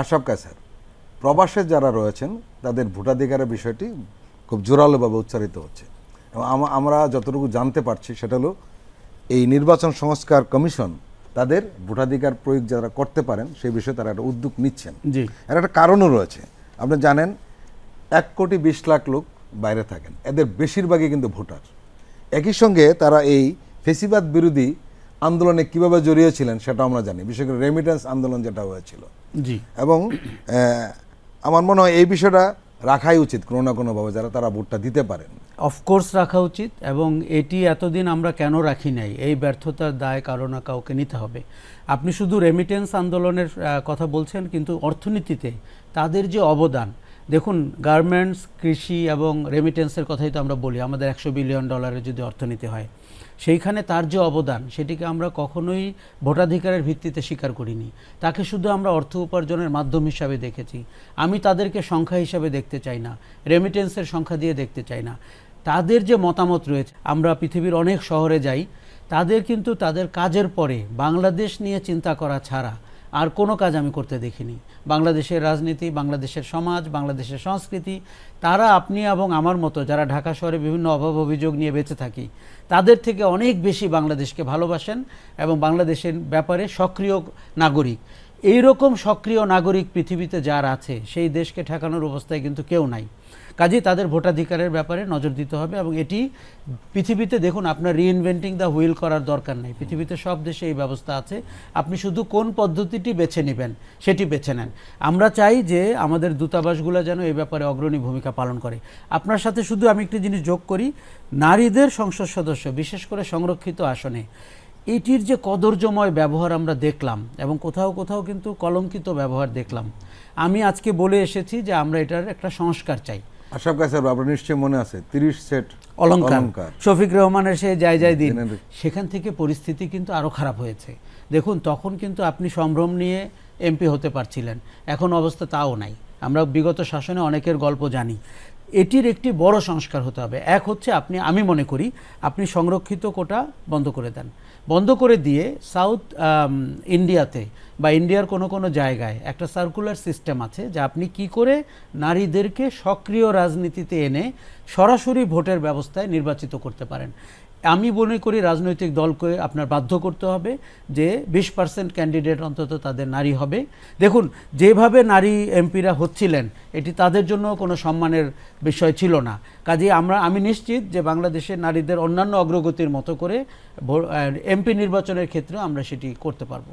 আশরাফ কায়সার প্রবাসে যারা রয়েছেন তাদের ভোটাধিকারের বিষয়টি খুব জোরালোভাবে উচ্চারিত হচ্ছে। এবং আমরা যতটুকু জানতে পারছি সেটা হলো এই নির্বাচন সংস্কার কমিশন তাদের ভোটাধিকার প্রয়োগ যারা করতে পারেন সেই বিষয়ে তারা একটা উদ্যোগ নিচ্ছেন। জি। এর একটা কারণও রয়েছে। আপনি জানেন এক কোটি বিশ লাখ লোক বাইরে থাকেন। এদের বেশিরভাগই কিন্তু ভোটার। একই সঙ্গে তারা এই ফেসিবাদ বিরোধী আন্দোলনে কীভাবে জড়িয়েছিলেন সেটা আমরা জানি। বিশেষ করে রেমিটেন্স আন্দোলন যেটা হয়েছিল। জি। এবং আমার মনে হয় এই বিষয়টা রাখাই উচিত কোনো না কোনোভাবে যারা তারা ভোটটা দিতে পারেন। অফকোর্স রাখা উচিত এবং এটি এতদিন আমরা কেন রাখি নাই এই ব্যর্থতার দায় কারও না কাউকে নিতে হবে। আপনি শুধু রেমিটেন্স আন্দোলনের কথা বলছেন কিন্তু অর্থনীতিতে তাদের যে অবদান দেখুন গার্মেন্টস কৃষি এবং রেমিটেন্সের কথাই তো আমরা বলি, আমাদের একশো বিলিয়ন ডলারের যদি অর্থনীতি হয়। সেইখানে তার যে অবদান, সেটিকে আমরা কখনোই ভোটাধিকারের ভিত্তিতে স্বীকার করিনি। তাকে শুধু আমরা অর্থ উপার্জনের মাধ্যম হিসাবে দেখেছি। আমি তাদেরকে সংখ্যা হিসাবে দেখতে চাই না রেমিটেন্সের সংখ্যা দিয়ে দেখতে চাই না। তাদের যে মতামত রয়েছে, আমরা পৃথিবীর অনেক শহরে যাই, তাদের কিন্তু তাদের কাজের পরে বাংলাদেশ নিয়ে চিন্তা করা ছাড়া আর কোনো কাজ আমি করতে দেখিনি। বাংলাদেশের রাজনীতি, বাংলাদেশের সমাজ, বাংলাদেশের সংস্কৃতি, তারা আপনি এবং আমার মতো যারা ঢাকা শহরে বিভিন্ন অভাব অভিযোগ নিয়ে বেঁচে থাকি, তাদের থেকে অনেক বেশি বাংলাদেশকে ভালোবাসেন এবং বাংলাদেশের ব্যাপারে সক্রিয় নাগরিক। এই রকম সক্রিয় নাগরিক পৃথিবীতে যার আছে, সেই দেশকে ঠেকানোর অবস্থায় কিন্তু কেউ নাই। কাজেই তাদের ভোটাধিকারের ব্যাপারে নজর দিতে হবে এবং এটি পৃথিবীতে দেখুন, আপনার রিইনভেন্টিং দ্য হুইল করার দরকার নেই। পৃথিবীতে সব দেশে এই ব্যবস্থা আছে। আপনি শুধু কোন পদ্ধতিটি বেছে নেবেন, সেটি বেছে নেন। আমরা চাই যে আমাদের দূতাবাসগুলো যেন এই ব্যাপারে অগ্রণী ভূমিকা পালন করে। আপনার সাথে শুধু আমি একটি জিনিস যোগ করি, নারীদের সংসদ সদস্য, বিশেষ করে সংরক্ষিত আসনে। এটির যে কদর্যময় ব্যবহার আমরা দেখলাম এবং কোথাও কোথাও কিন্তু কলঙ্কিত ব্যবহার দেখলাম। আমি আজকে বলে এসেছি যে আমরা এটার একটা সংস্কার চাই। আশরাফ কায়সার আপনার নিশ্চয়ই মনে আছে তিরিশ সেট অলঙ্কার শফিক রহমানের সে যায় যায় দিন। সেখান থেকে পরিস্থিতি কিন্তু আরও খারাপ হয়েছে। দেখুন তখন কিন্তু আপনি সম্ভ্রম নিয়ে এমপি হতে পারছিলেন। এখন অবস্থা তাও নাই। আমরা বিগত শাসনে অনেকের গল্প জানি। এটির একটি বড় সংস্কার হতে হবে। এক হচ্ছে আপনি, আমি মনে করি, আপনি সংরক্ষিত কোটা বন্ধ করে দেন। বন্ধ করে দিয়ে সাউথ ইন্ডিয়াতে বা ইন্ডিয়ার কোনো কোনো জায়গায় একটা সার্কুলার সিস্টেম আছে যা আপনি কি করে নারীদেরকে সক্রিয় রাজনীতিতে এনে সরাসরি ভোটের ব্যবস্থায় নির্বাচিত করতে পারেন। আমি মনে করি রাজনৈতিক দলকে আপনার বাধ্য করতে হবে যে বিশ পার্সেন্ট ক্যান্ডিডেট অন্তত তাদের নারী হবে। দেখুন, যেভাবে নারী এমপিরা হচ্ছিলেন, এটি তাদের জন্য কোনো সম্মানের বিষয় ছিল না। কাজে আমরা, আমি নিশ্চিত যে বাংলাদেশের নারীদের অন্যান্য অগ্রগতির মতো করে এমপি নির্বাচনের ক্ষেত্রে আমরা সেটি করতে পারব।